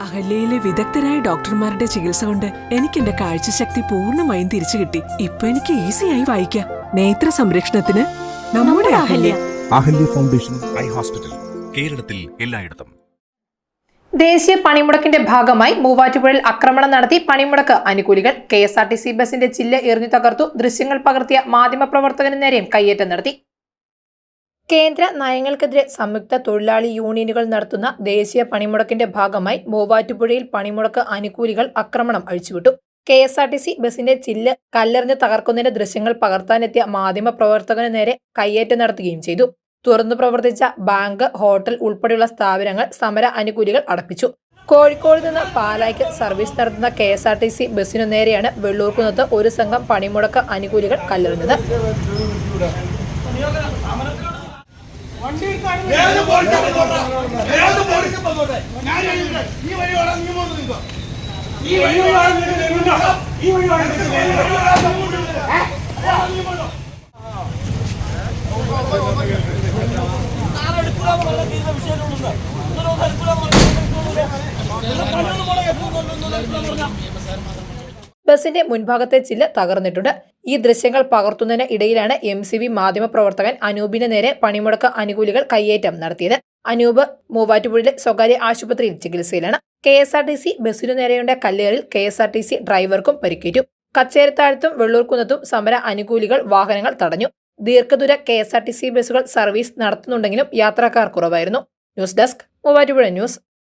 അഹല്യയിലെ വിദഗ്ധരായ ഡോക്ടർമാരുടെ ചികിത്സ കൊണ്ട് എനിക്ക് എന്റെ കാഴ്ചശക്തി പൂർണമായും തിരിച്ചു കിട്ടി. ഇപ്പൊ എനിക്ക് ഈസിയായി വായിക്കാം. നേത്ര സംരക്ഷണത്തിന് നമ്മുടെ Ahalya. Ahalya. Foundation eye hospital കേരളത്തിൽ എല്ലായിടത്തും. ദേശീയ പണിമുടക്കിന്റെ ഭാഗമായി മൂവാറ്റുപുഴയിൽ ആക്രമണം നടത്തി പണിമുടക്ക് അനുകൂലികൾ. K S R T C ബസിന്റെ ചില്ല എറിഞ്ഞു തകർത്തു. ദൃശ്യങ്ങൾ പകർത്തിയ മാധ്യമപ്രവർത്തകന് നേരെയും കയ്യേറ്റം നടത്തി. കേന്ദ്ര നയങ്ങൾക്കെതിരെ സംയുക്ത തൊഴിലാളി യൂണിയനുകൾ നടത്തുന്ന ദേശീയ പണിമുടക്കിന്റെ ഭാഗമായി മൂവാറ്റുപുഴയിൽ പണിമുടക്ക് അനുകൂലികൾ ആക്രമണം അഴിച്ചുവിട്ടു. K S R T C ബസിന്റെ ചില്ല് കല്ലെറിഞ്ഞ് തകർക്കുന്നതിന്റെ ദൃശ്യങ്ങൾ പകർത്താനെത്തിയ മാധ്യമപ്രവർത്തകന് നേരെ കയ്യേറ്റം നടത്തുകയും ചെയ്തു. തുറന്നു പ്രവർത്തിച്ച ബാങ്ക് ഹോട്ടൽ ഉൾപ്പെടെയുള്ള സ്ഥാപനങ്ങൾ സമര അനുകൂലികൾ അടപ്പിച്ചു. കോഴിക്കോട് നിന്ന് പാലായ്ക്ക് സർവീസ് നടത്തുന്ന K S R T C ബസിനു നേരെയാണ് വെള്ളൂർക്കുന്നത്ത് ഒരു സംഘം പണിമുടക്ക് അനുകൂലികൾ കല്ലെറിഞ്ഞത്. ഏത് പോലീസ് വന്നോട്ടെ? ഏത് പോലീസ് വന്നോട്ടെ? ഞാൻ ഈ വഴി വേണം നീ മുന്നോട്ട് നിൽക്കോ. ഈ വഴി വേണം. ഈ വഴി വേണം നീ ബസിന്റെ മുൻഭാഗത്തെ ചില്ല് തകർന്നിട്ടുണ്ട്. ഈ ദൃശ്യങ്ങൾ പകർത്തുന്നതിന് ഇടയിലാണ് എം സി വി മാധ്യമപ്രവർത്തകൻ അനൂപിന് നേരെ പണിമുടക്ക് അനുകൂലികൾ കയ്യേറ്റം നടത്തിയത്. അനൂപ് മൂവാറ്റുപുഴയിലെ സ്വകാര്യ ആശുപത്രിയിൽ ചികിത്സയിലാണ്. K S R T C ബസിനു നേരെയുണ്ട കല്ലേറിൽ K S R T C ഡ്രൈവർക്കും പരിക്കേറ്റു. കച്ചേരിത്താഴത്തും വെള്ളൂർക്കുന്നത്തും സമര അനുകൂലികൾ വാഹനങ്ങൾ തടഞ്ഞു. ദീർഘദൂര K S R T C ബസ്സുകൾ സർവീസ് നടത്തുന്നുണ്ടെങ്കിലും യാത്രക്കാർ കുറവായിരുന്നു. News desk Muvattupuzha news.